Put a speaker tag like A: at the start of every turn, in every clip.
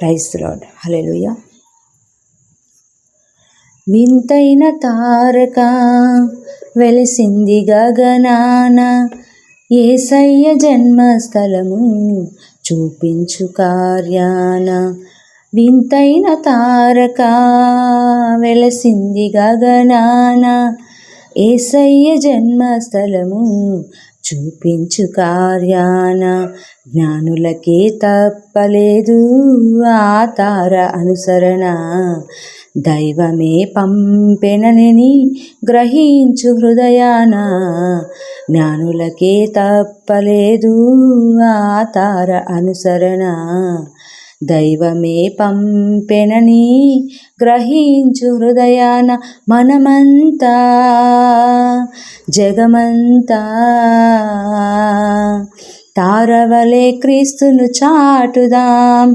A: Praise lord. Hallelujah వింతైన తారక వెలిసింది గగనాన ఏసయ్య జన్మస్థలము చూపించు కార్యాన. వింతైన తారక వెలసింది గగనాన ఏసయ్య జన్మస్థలము చూపించు కార్యాన. జ్ఞానులకే తప్పలేదు ఆ తార అనుసరణ. దైవమే పంపెనని గ్రహించు హృదయాన. జ్ఞానులకే తప్పలేదు ఆ తార అనుసరణ. దైవమే పంపెనని గ్రహించు హృదయాన మనమంతా జగమంతా. తారవలే క్రీస్తును చాటుదాం.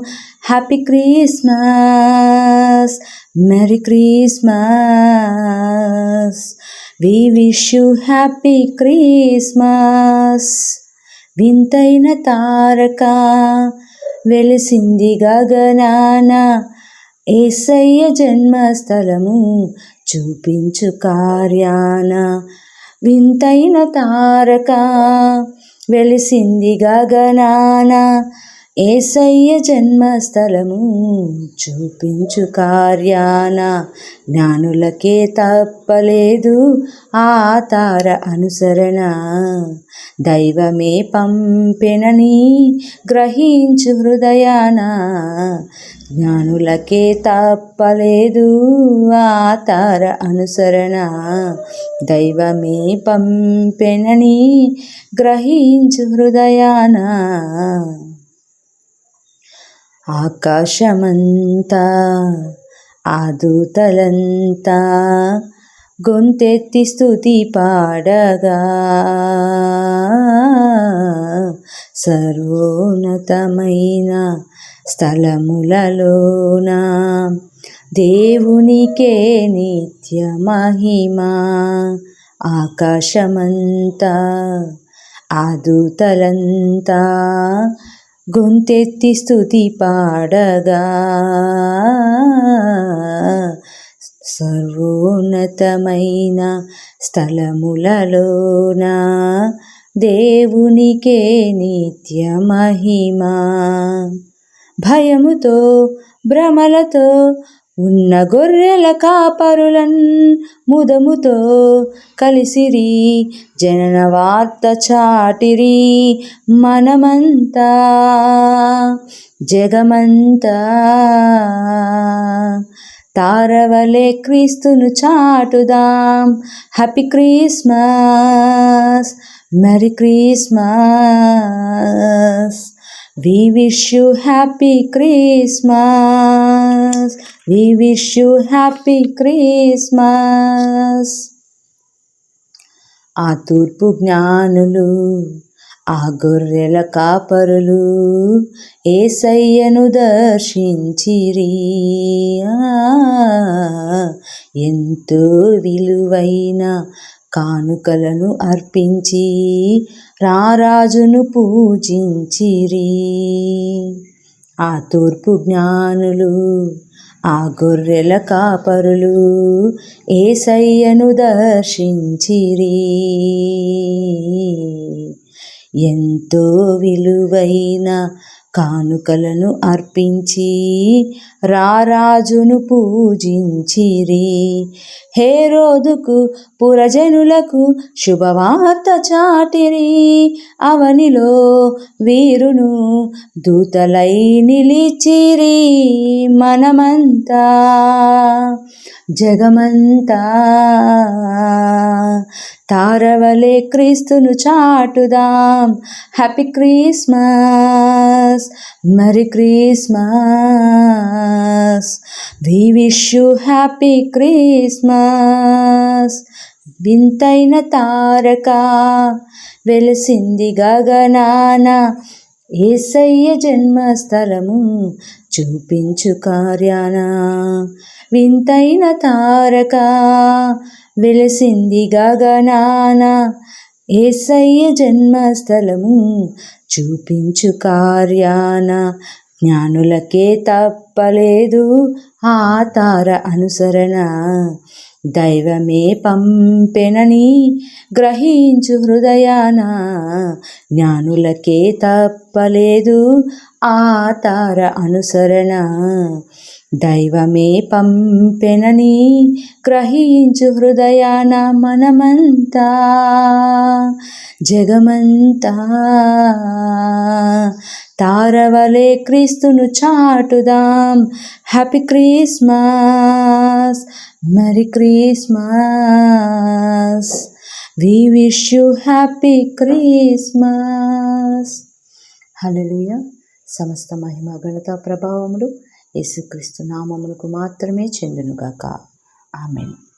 A: Happy Christmas. Merry Christmas. We wish you happy Christmas. వింతైన తారక వెలిసింది గగనాన. ఏసయ్య జన్మస్థలము చూపించు కార్యాన. వింతైన తారక వెలిసింది గగనాన. ఏసయ్య జన్మస్థలము చూపించు కార్యాన. జ్ఞానులకే తప్పలేదు ఆ తార అనుసరణ. దైవమే పంపెనని గ్రహించు హృదయాన. జ్ఞానులకే తప్పలేదు ఆ తార అనుసరణ. దైవమే పంపెనని గ్రహించు హృదయాన. ఆకాశమంతా ఆదూతలంతా గొంతెత్తి స్థుతి పాడగా. సర్వోన్నతమైన స్థలములలోన దేవునికే నిత్య మహిమా. ఆకాశమంతా ఆదుతలంతా గొంతెత్తి స్థుతి పాడగా సర్వోన్నతమైన స్థలములలోన దేవునికే నిత్య మహిమా. భయముతో భ్రమలతో ఉన్న గొర్రెల కాపరులన్ ముదముతో కలిసిరి జనన వార్త చాటిరి మనమంతా జగమంతా. తారవలే క్రీస్తును చాటుదాం happy Christmas merry Christmas. We wish you happy Christmas. We wish you happy Christmas ఆ తూర్పు జ్ఞానులు ఆ గొర్రెల కాపరులు ఏసయ్యను దర్శించిరి. ఎంతో విలువైన కానుకలను అర్పించి రారాజును పూజించిరి. ఆ తూర్పు జ్ఞానులు ఆ గొర్రెల కాపరులు ఏసయ్యను దర్శించిరి. ఎంతో విలువైన కానుకలను అర్పించి రారాజును పూజించిరి. హేరోదుకు పురజనులకు శుభవార్త చాటిరి. అవనిలో వీరును దూతలై నిలిచిరి మనమంతా. జగమంతా తారవలే క్రీస్తును చాటుదాం. Happy Christmas merry Christmas we wish you happy Christmas వింతైన తారక వెలిసింది గగనాన. ఏసయ్య జన్మస్థలము చూపించు కార్యాన. వింతైన తారక వెలసింది గగనాన. ఏసయ్య జన్మస్థలము చూపించు కార్యాన. జ్ఞానులకే తప్పలేదు ఆ తార అనుసరణ. దైవమే పంపెనని గ్రహించు హృదయాన జ్ఞానులకే తప్పలేదు ఆ తార అనుసరణ. దైవమే పంపెనని గ్రహించు హృదయాన మనమంతా. జగమంతా తారవలే క్రీస్తును చాటుదాం. Happy Christmas. Merry Christmas. We wish you happy Christmas. Hello సమస్త మహిమ గణత ప్రభావములు యేసుక్రీస్తు నామమునకు మాత్రమే చెందునుగాక. ఆమెను.